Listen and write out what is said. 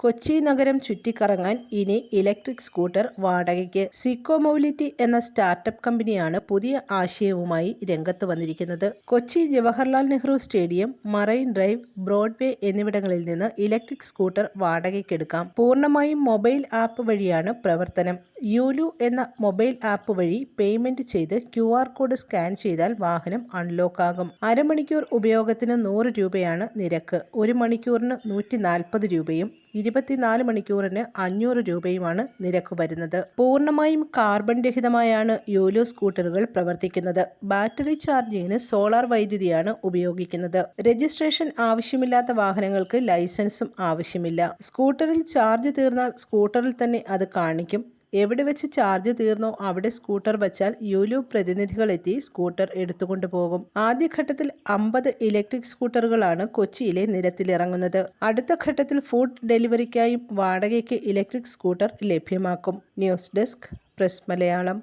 കൊച്ചി നഗരം ചുറ്റിക്കറങ്ങാൻ ഇനി electric scooter വാടകയ്ക്ക് സിക്കോ മൊബിലിറ്റി എന്ന സ്റ്റാർട്ടപ്പ് കമ്പനിയാണ് പുതിയ ആശയവുമായി രംഗത്ത് വന്നിരിക്കുന്നത്. Kochi Jawaharlal Nehru stadium marine drive Broadway എന്നിവിടങ്ങളിൽ നിന്ന് ഇലക്ട്രിക് സ്കൂട്ടർ വാടകയ്ക്കെടുക്കാം. പൂർണമായും മൊബൈൽ ആപ്പ് വഴിയാണ് പ്രവർത്തനം. യൂലു എന്ന മൊബൈൽ ആപ്പ് വഴി പേയ്മെന്റ് ചെയ്ത് ക്യു കോഡ് സ്കാൻ ചെയ്താൽ വാഹനം അൺലോക്ക് ആകും അരമണിക്കൂർ ഉപയോഗത്തിന് നൂറ് രൂപയാണ് നിരക്ക്. ഒരു മണിക്കൂറിന് നൂറ്റി രൂപയും ഇരുപത്തിനാല് മണിക്കൂറിന് അഞ്ഞൂറ് രൂപയുമാണ് നിരക്ക് വരുന്നത്. പൂർണമായും കാർബൺ രഹിതമായാണ് യോലോ സ്കൂട്ടറുകൾ പ്രവർത്തിക്കുന്നത്. ബാറ്ററി ചാർജിങ്ങിന് സോളാർ വൈദ്യുതിയാണ് ഉപയോഗിക്കുന്നത്. രജിസ്ട്രേഷൻ ആവശ്യമില്ലാത്ത വാഹനങ്ങൾക്ക് ലൈസൻസും ആവശ്യമില്ല. സ്കൂട്ടറിൽ ചാർജ് തീർന്നാൽ സ്കൂട്ടറിൽ തന്നെ അത് കാണിക്കും. എവിടെ വെച്ച് ചാർജ് തീർന്നോ അവിടെ സ്കൂട്ടർ വച്ചാൽ യുലു പ്രതിനിധികൾ എത്തി സ്കൂട്ടർ എടുത്തുകൊണ്ട് പോകും. ആദ്യഘട്ടത്തിൽ അമ്പത് ഇലക്ട്രിക് സ്കൂട്ടറുകളാണ് കൊച്ചിയിലെ നിരത്തിലിറങ്ങുന്നത്. അടുത്ത ഘട്ടത്തിൽ ഫുഡ് ഡെലിവറിക്കായും വാടകയ്ക്ക് ഇലക്ട്രിക് സ്കൂട്ടർ ലഭ്യമാക്കും. News desk press Malayalam.